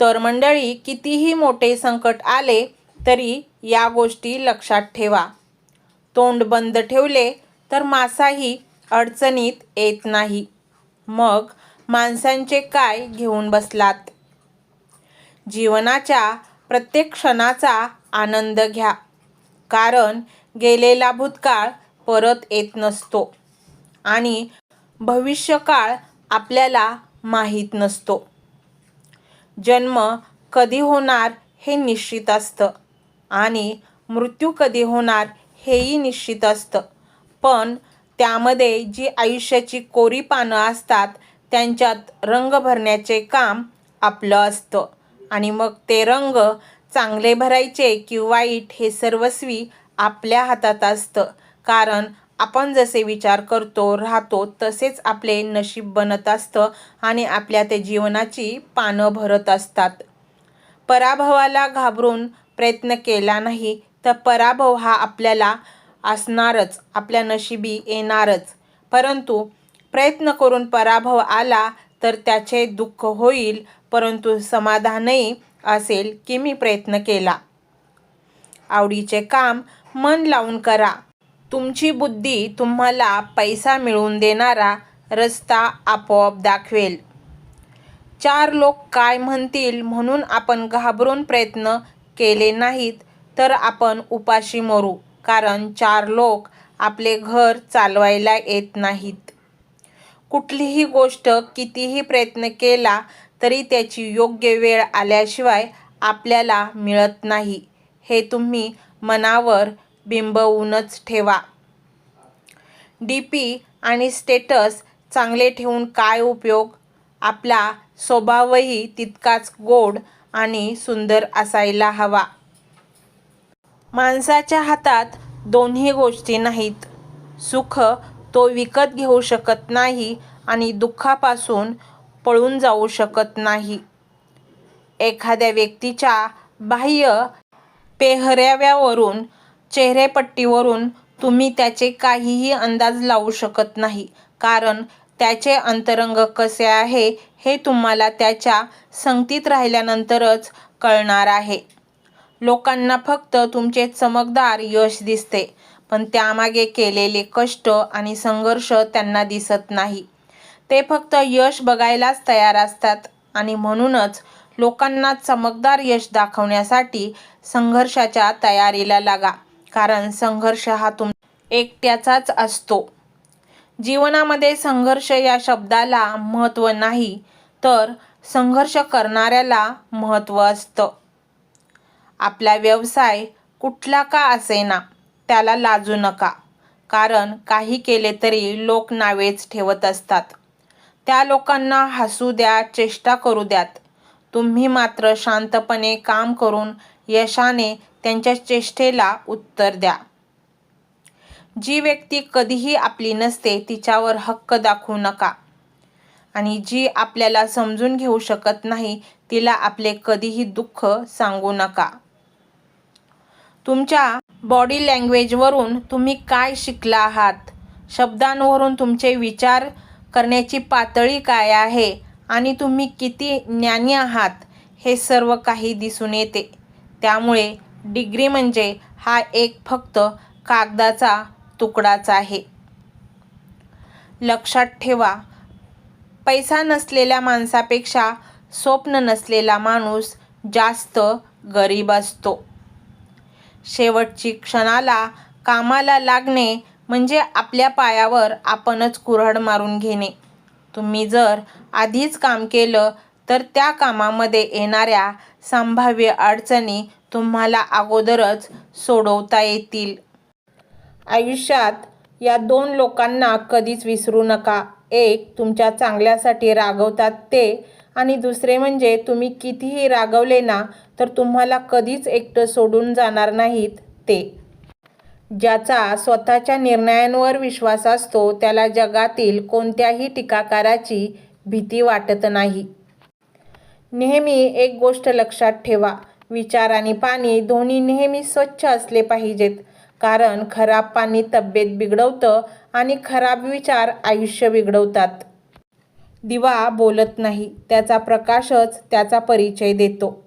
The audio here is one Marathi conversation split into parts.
तर मंडळी कितीही मोठे संकट आले तरी या गोष्टी लक्षात ठेवा. तोंड बंद ठेवले तर मासाही अडचणीत येत नाही. मग माणसांचे काय घेऊन बसलात? जीवनाच्या प्रत्येक क्षणाचा आनंद घ्या. कारण गेलेला भूतकाळ परत येत नसतो आणि भविष्यकाळ आपल्याला माहीत नसतो. जन्म कधी होणार हे निश्चित असतं. आणि मृत्यू कधी होणार हेही निश्चित असतं. पण त्यामध्ये जी आयुष्याची कोरी पानं असतात त्यांच्यात रंग भरण्याचे काम आपलं असतं. आणि मग ते रंग चांगले भरायचे की वाईट हे सर्वस्वी आपल्या हातात असतं. कारण आपण जसे विचार करतो राहतो तसेच आपले नशीब बनत असतं आणि आपल्या ते जीवनाची पानं भरत असतात. पराभवाला घाबरून प्रयत्न केला नाही तर पराभव हा आपल्याला असणारच आपल्या नशिबी येणारच. परंतु प्रयत्न करून पराभव आला तर त्याचे दुःख होईल परंतु समाधानही असेल की मी प्रयत्न केला. आवडीचे काम मन लावून करा. तुमची बुद्धी तुम्हाला पैसा मिळवून देणारा रस्ता आपोआप दाखवेल. चार लोक काय म्हणतील म्हणून आपण घाबरून प्रयत्न केले नाहीत तर आपण उपाशी मरू कारण चार लोक आपले घर चालवायला येत नाहीत. कुठलीही गोष्ट कितीही प्रयत्न केला तरी त्याची योग्य वेळ आल्याशिवाय आपल्याला मिळत नाही हे तुम्ही मनावर बिंबवूनच ठेवा. डी पी आणि स्टेटस चांगले ठेवून काय उपयोग? आपला स्वभावही तितकाच गोड आणि सुंदर असायला हवा. माणसाच्या हातात दोन्ही गोष्टी नाहीत. सुख तो विकत घेऊ शकत नाही आणि दुःखापासून पळून जाऊ शकत नाही. एखाद्या व्यक्तीच्या बाह्य पेहराव्यावरून चेहरेपट्टीवरून तुम्ही त्याचे काहीही अंदाज लावू शकत नाही. कारण त्याचे अंतरंग कसे आहे हे तुम्हाला त्याच्या संगतीत राहिल्यानंतरच कळणार आहे. लोकांना फक्त तुमचे चमकदार यश दिसते पण त्यामागे केलेले कष्ट आणि संघर्ष त्यांना दिसत नाही. ते फक्त यश बघायलाच तयार असतात आणि म्हणूनच लोकांना चमकदार यश दाखवण्यासाठी संघर्षाच्या तयारीला लागा. कारण संघर्ष हा तुम एकट्याचाच असतो. जीवनामध्ये संघर्ष या शब्दाला महत्त्व नाही तर संघर्ष करणाऱ्याला महत्त्व असतं. आपला व्यवसाय कुठला का असेना त्याला लाजू नका कारण काही केले तरी लोक नावेच ठेवत असतात. त्या लोकांना हसू द्या चेष्टा करू द्यात. तुम्ही मात्र शांतपणे काम करून यशाने त्यांच्या चेष्टेला उत्तर द्या. जी व्यक्ती कधीही आपली नसते तिच्यावर हक्क दाखवू नका. आणि जी आपल्याला समजून घेऊ शकत नाही तिला आपले कधीही दुःख सांगू नका. तुमच्या बॉडी लँग्वेजवरून तुम्ही काय शिकला आहात? शब्दांवरून तुमचे विचार करण्याची पातळी काय आहे? आणि तुम्ही किती ज्ञानी आहात? हे सर्व काही दिसून येते. त्यामुळे डिग्री म्हणजे हा एक फक्त कागदाचा तुकडाच आहे. लक्षात ठेवा पैसा नसलेल्या माणसापेक्षा स्वप्न नसलेला माणूस जास्त गरीब असतो. शेवटची क्षणाला कामाला लागणे म्हणजे आपल्या पायावर आपणच कुऱ्हाड मारून घेणे. तुम्ही जर आधीच काम केलं तर त्या कामामध्ये येणाऱ्या संभाव्य अडचणी तुम्हाला अगोदरच सोडवता येतील. आयुष्यात या दोन लोकांना कधीच विसरू नका. एक तुमच्या चांगल्यासाठी रागवतात ते. आणि दुसरे म्हणजे तुम्ही कितीही रागवले ना तर तुम्हाला कधीच एकटं सोडून जाणार नाहीत ते. ज्याचा स्वतःच्या निर्णयांवर विश्वास असतो त्याला जगातील कोणत्याही टीकाकाराची भीती वाटत नाही. नेहमी एक गोष्ट लक्षात ठेवा. विचार आणि पाणी दोन्ही नेहमी स्वच्छ असले पाहिजेत. कारण खराब पाणी तब्येत बिघडवतं आणि खराब विचार आयुष्य बिघडवतात. दिवा बोलत नाही त्याचा प्रकाशच त्याचा परिचय देतो.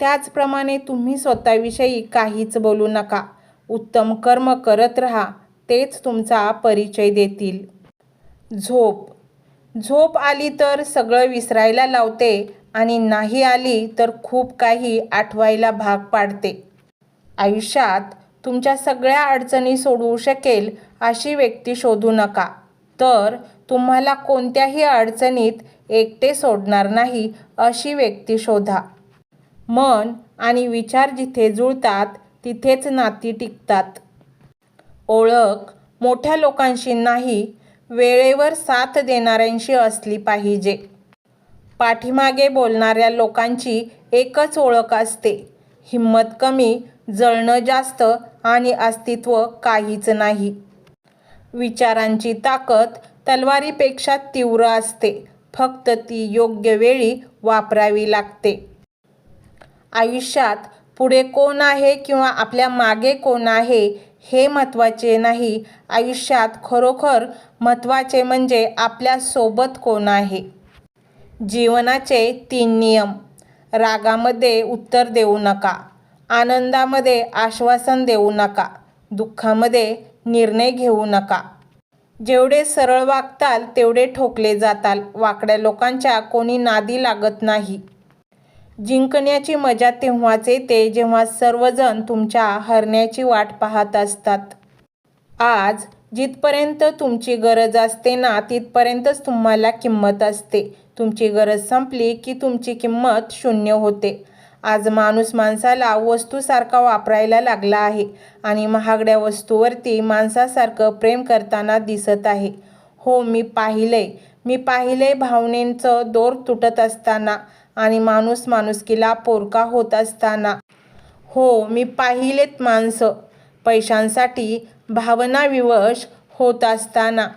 त्याचप्रमाणे तुम्ही स्वतःविषयी काहीच बोलू नका. उत्तम कर्म करत राहा तेच तुमचा परिचय देतील. झोप. झोप आली तर सगळं विसरायला लावते आणि नाही आली तर खूप काही आठवायला भाग पाडते. आयुष्यात तुमच्या सगळ्या अडचणी सोडवू शकेल अशी व्यक्ती शोधू नका. तर तुम्हाला कोणत्याही अडचणीत एकटे सोडणार नाही अशी व्यक्ती शोधा. मन आणि विचार जिथे जुळतात तिथेच नाती टिकतात. ओळख मोठ्या लोकांशी नाही वेळेवर साथ देणाऱ्यांशी असली पाहिजे. पाठीमागे बोलणाऱ्या लोकांची एकच ओळख असते. हिंमत कमी जळणं जास्त आणि अस्तित्व काहीच नाही. विचारांची ताकद तलवारीपेक्षा तीव्र असते. फक्त ती योग्य वेळी वापरावी लागते. आयुष्यात पुढे कोण आहे किंवा आपल्या मागे कोण आहे हे महत्त्वाचे नाही. आयुष्यात खरोखर महत्त्वाचे म्हणजे आपल्यासोबत कोण आहे. जीवनाचे तीन नियम. रागामध्ये उत्तर देऊ नका. आनंदामध्ये आश्वासन देऊ नका. दुःखामध्ये निर्णय घेऊ नका. जेवढे सरळ वागताल तेवढे ठोकले जाताल. वाकड्या लोकांच्या कोणी नादी लागत नाही. जिंकण्याची मजा तेव्हाच येते जेव्हा सर्वजण तुमच्या हरण्याची वाट पाहत असतात. आज जिथपर्यंत तुमची गरज असते ना तिथपर्यंतच तुम्हाला किंमत असते. तुमची गरज संपली की तुमची किंमत शून्य होते. आज माणूस माणसाला वस्तूसारखा वापरायला लागला आहे आणि महागड्या वस्तूवरती माणसासारखं प्रेम करताना दिसत आहे. हो मी पाहिलंय. मी पाहिले भावनेचं दोर तुटत असताना आणि माणूस माणुसकीला पोरका होत असताना. हो मी पाहिलेत माणसं. पैशांसाठी भावनाविवश होत असताना.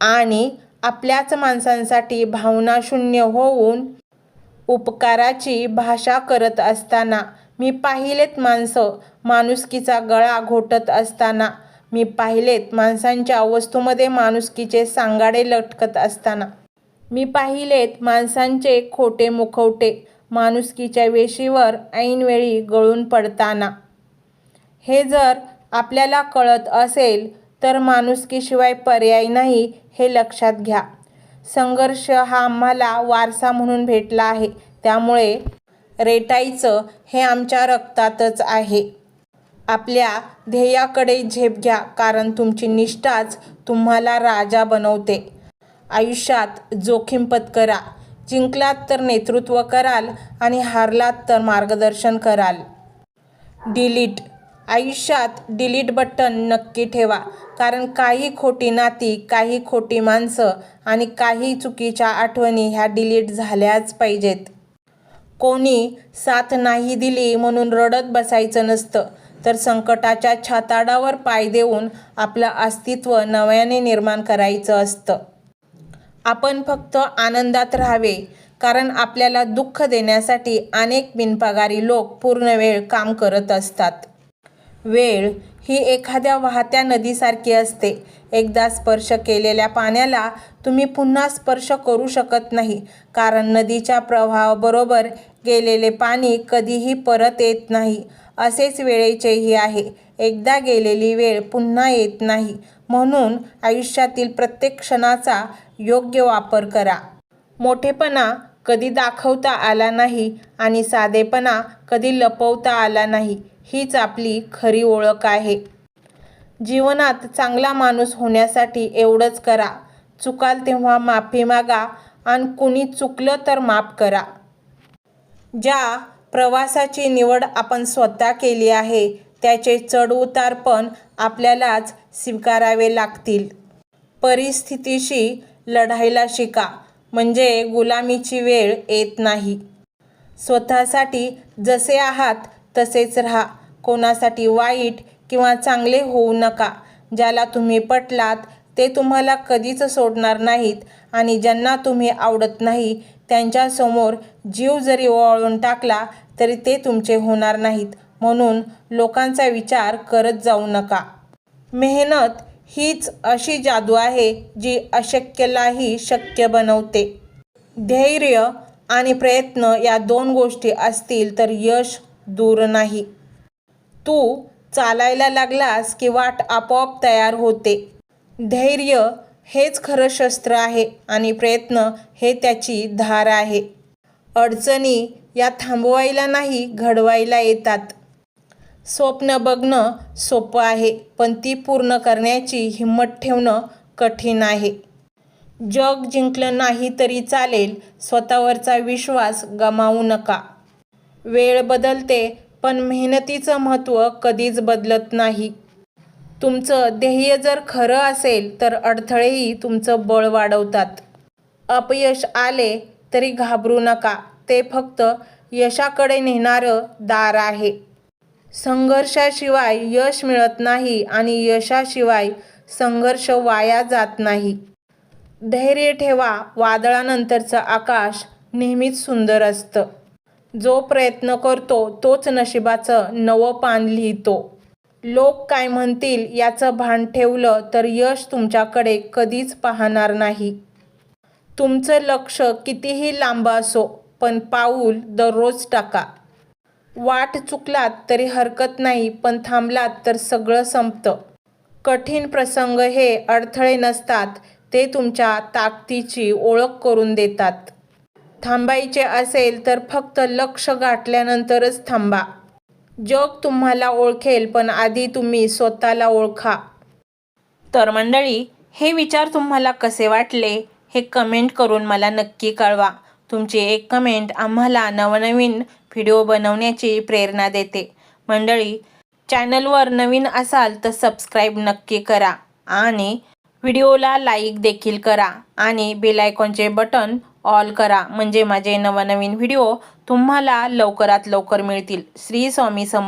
आणि आपल्याच माणसांसाठी भावनाशून्य होऊन उपकाराची भाषा करत असताना मी पाहिलेत माणसं माणुसकीचा गळा घोटत असताना. मी पाहिलेत माणसांच्या वस्तूमध्ये माणुसकीचे सांगाडे लटकत असताना. मी पाहिलेत माणसांचे खोटे मुखवटे माणुसकीच्या वेशीवर ऐनवेळी गळून पडताना. हे जर आपल्याला कळत असेल तर माणुसकीशिवाय पर्याय नाही हे लक्षात घ्या. संघर्ष हा आम्हाला वारसा म्हणून भेटला आहे. त्यामुळे रेटायचं हे आमच्या रक्तातच आहे. आपल्या ध्येयाकडे झेप घ्या कारण तुमची निष्ठाच तुम्हाला राजा बनवते. आयुष्यात जोखीम पत्करा. जिंकलात तर नेतृत्व कराल आणि हारलात तर मार्गदर्शन कराल. डिलीट आयुष्यात डिलीट बटन नक्की ठेवा. कारण काही खोटी नाती काही खोटी माणसं आणि काही चुकीच्या आठवणी ह्या डिलीट झाल्याच पाहिजेत. कोणी साथ नाही दिली म्हणून रडत बसायचं नसतं तर संकटाच्या छाताडावर पाय देऊन आपलं अस्तित्व नव्याने निर्माण करायचं असतं. आपण फक्त आनंदात राहावे कारण आपल्याला दुःख देण्यासाठी अनेक बिनपगारी लोक पूर्ण वेळ काम करत असतात. वेळ ही एखाद्या वाहत्या नदीसारखी असते. एकदा स्पर्श केलेल्या पाण्याला तुम्ही पुन्हा स्पर्श करू शकत नाही. कारण नदीच्या प्रवाहाबरोबर गेलेले पाणी कधीही परत येत नाही. असेच वेळेचेही आहे. एकदा गेलेली वेळ पुन्हा येत नाही. म्हणून आयुष्यातील प्रत्येक क्षणाचा योग्य वापर करा. मोठेपणा कधी दाखवता आला नाही आणि साधेपणा कधी लपवता आला नाही. हीच आपली खरी ओळख आहे. जीवनात चांगला माणूस होण्यासाठी एवढंच करा. चुकाल तेव्हा माफी मागा आणि कुणी चुकलं तर माफ करा. ज्या प्रवासाची निवड आपण स्वतः केली आहे त्याचे चढउतार पण आपल्यालाच स्वीकारावे लागतील. परिस्थितीशी लढायला शिका म्हणजे गुलामीची वेळ येत नाही. स्वतःसाठी जसे आहात तसेच राहा. कोणासाठी वाईट किंवा चांगले होऊ नका. ज्याला तुम्ही पटलात ते तुम्हाला कधीच सोडणार नाहीत आणि ज्यांना तुम्ही आवडत नाही त्यांच्यासमोर जीव जरी ओवाळून टाकला तरी ते तुमचे होणार नाहीत. म्हणून लोकांचा विचार करत जाऊ नका. मेहनत हीच अशी जादू आहे जी अशक्यलाही शक्य बनवते. धैर्य आणि प्रयत्न या दोन गोष्टी असतील तर यश दूर नाही. तू चालायला लागलास की वाट आपोआप तयार होते. धैर्य हेच खरं शस्त्र आहे आणि प्रयत्न हे त्याची धार आहे. अडचणी या थांबवायला नाही घडवायला येतात. स्वप्न बघणं सोपं आहे पण ती पूर्ण करण्याची हिंमत ठेवणं कठीण आहे. जग जिंकलं नाही तरी चालेल स्वतःवरचा विश्वास गमावू नका. वेळ बदलते पण मेहनतीचं महत्त्व कधीच बदलत नाही. तुमचं ध्येय जर खरं असेल तर अडथळेही तुमचं बळ वाढवतात. अपयश आले तरी घाबरू नका ते फक्त यशाकडे नेणारं दार आहे. संघर्षाशिवाय यश मिळत नाही आणि यशाशिवाय संघर्ष वाया जात नाही. धैर्य ठेवा वादळानंतरचं आकाश नेहमीच सुंदर असतं. जो प्रयत्न करतो तोच नशिबाचं नवं पान लिहितो. लोक काय म्हणतील याचं भान ठेवलं तर यश तुमच्याकडे कधीच पाहणार नाही. तुमचं लक्ष कितीही लांब असो पण पाऊल दररोज टाका. वाट चुकलात तरी हरकत नाही पण थांबलात तर सगळं संपतं. कठीण प्रसंग हे अडथळे नसतात ते तुमच्या ताकदीची ओळख करून देतात. थांबायचे असेल तर फक्त लक्ष गाठल्यानंतरच थांबा. जग तुम्हाला ओळखेल पण आधी तुम्ही स्वतःला ओळखा. तर मंडळी हे विचार तुम्हाला कसे वाटले हे कमेंट करून मला नक्की कळवा. तुमची एक कमेंट आम्हाला नवनवीन व्हिडिओ बनवण्याची प्रेरणा देते. मंडळी चॅनलवर नवीन असाल तर सबस्क्राईब नक्की करा आणि व्हिडिओला लाईक देखील करा आणि बेल आयकॉनचे बटन ऑल करा. म्हणजे माझे नवनवीन व्हिडिओ तुम्हाला लवकरात लवकर मिळतील. श्री स्वामी सम